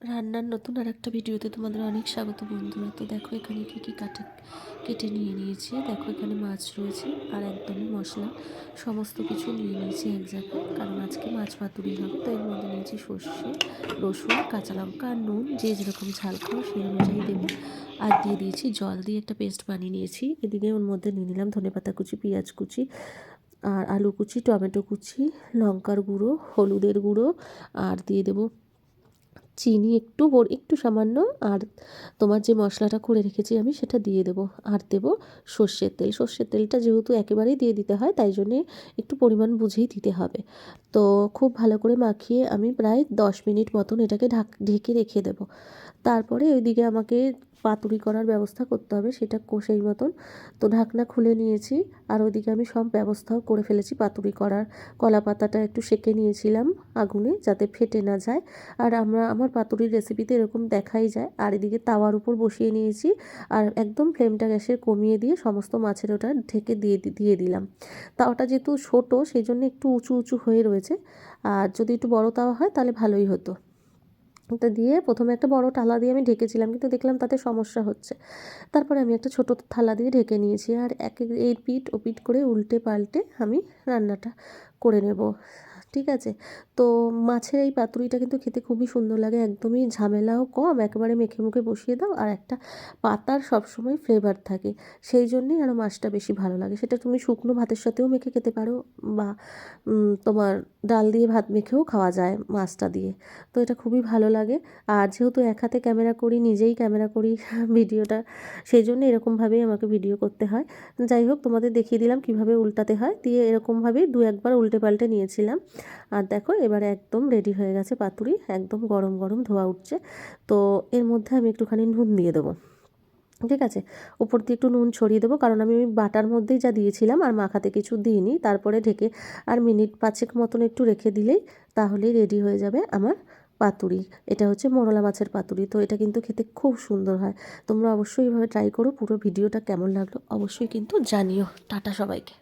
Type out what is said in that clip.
রান্নার নতুন আর একটা ভিডিওতে তোমাদের অনেক স্বাগত বন্ধুরা। তো দেখো এখানে কী কী কাটে কেটে নিয়ে নিয়েছি। দেখো এখানে মাছ রয়েছে আর একদমই মশলা সমস্ত কিছু নিয়ে নিয়েছি এক জায়গায়, কারণ আজকে মাছ পাতুরি হবে তো এর মধ্যে নিয়েছি সর্ষে, রসুন, কাঁচা লঙ্কা আর নুন। যে যেরকম ঝাল খাও সেই অনুযায়ী দেবো। আর দিয়ে দিয়েছি জল দিয়ে একটা পেস্ট বানিয়ে নিয়েছি। এদিকে ওর মধ্যে নিয়ে নিলাম ধনেপাতা কুচি, পেঁয়াজ কুচি আর আলু কুচি, টমেটো কুচি, লঙ্কার গুঁড়ো, হলুদের গুঁড়ো আর দিয়ে দেবো চিনি একটু একটু সামান্য, আর তোমার যে মশলাটা করে রেখেছি আমি সেটা দিয়ে দেবো। আর দেবো সর্ষের তেল। সর্ষের তেলটা যেহেতু একেবারেই দিয়ে দিতে হয়, তাই জন্যে একটু পরিমাণ বুঝেই দিতে হবে। তো খুব ভালো করে মাখিয়ে আমি প্রায় দশ মিনিট মতন এটাকে ঢাক, ঢেকে রেখে দেবো। তারপরে ওইদিকে আমাকে পাতুরি করার ব্যবস্থা করতে হবে, সেটা সেই মতন। তো ঢাকনা খুলে নিয়েছি, আর ওইদিকে আমি সব ব্যবস্থাও করে ফেলেছি পাতুরি করার। কলা পাতাটা একটু সেঁকে নিয়েছিলাম আগুনে যাতে ফেটে না যায়। আর আমরা, আমার পাতুরির রেসিপিতে এরকম দেখাই যায়। আর এদিকে তাওয়ার উপর বসিয়ে নিয়েছি, আর একদম ফ্লেমটা গ্যাসের কমিয়ে দিয়ে সমস্ত মাছের ওটা ঢেকে দিয়ে দিয়ে দিলাম। তাওয়াটা যেহেতু ছোটো, সেই জন্য একটু উঁচু উঁচু হয়ে রয়েছে। আর যদি একটু বড় তাওয়া হয়, তাহলে ভালোই হতো। ওটা দিয়ে প্রথমে একটা বড় থালা দিয়ে আমি ঢেকেছিলাম, কিন্তু দেখলাম তাতে সমস্যা হচ্ছে। তারপরে আমি একটা ছোট থালা দিয়ে ঢেকে নিয়েছি, আর এক এই পিঠ ও পিঠ করে উল্টে পাল্টে আমি রান্নাটা করে নেব। ঠিক আছে? তো মাছের এই পাতুরিটা কিন্তু খেতে খুবই সুন্দর লাগে, একদমই ঝামেলাও কম, একেবারে মেখে মুখে বসিয়ে দাও আর একটা পাতার সবসময় ফ্লেভার থাকে। সেই জন্যেই আরও মাছটা বেশি ভালো লাগে। সেটা তুমি শুকনো ভাতের সাথেও মেখে খেতে পারো বা তোমার ডাল দিয়ে ভাত মেখেও খাওয়া যায় মাছটা দিয়ে। তো এটা খুবই ভালো লাগে। আর যেহেতু এক হাতে ক্যামেরা করি, নিজেই ক্যামেরা করি ভিডিওটা, সেই জন্য এরকমভাবেই আমাকে ভিডিও করতে হয়। যাই হোক, তোমাদের দেখিয়ে দিলাম কীভাবে উল্টাতে হয়। দিয়ে এরকমভাবেই দু একবার উল্টে পাল্টে নিয়েছিলাম। আর দেখো, এবারে একদম রেডি হয়ে গেছে পাতুরি, একদম গরম গরম ধোয়া উঠছে। তো এর মধ্যে আমি একটুখানি নুন দিয়ে দেবো। ঠিক আছে? উপর দিয়ে একটু নুন ছড়িয়ে দেবো, কারণ আমি ওই বাটার মধ্যেই যা দিয়েছিলাম আর মাখাতে কিছু দিইনি, তারপরে ঢেকে আর মিনিট পাঁচেক মতন একটু রেখে দিলেই তাহলেই রেডি হয়ে যাবে আমার পাতুরি। এটা হচ্ছে মোরলা মাছের পাতুরি, তো এটা কিন্তু খেতে খুব সুন্দর হয়। তোমরা অবশ্যই এইভাবে ট্রাই করো, পুরো ভিডিওটা কেমন লাগল অবশ্যই কিন্তু জানিও। টাটা সবাইকে।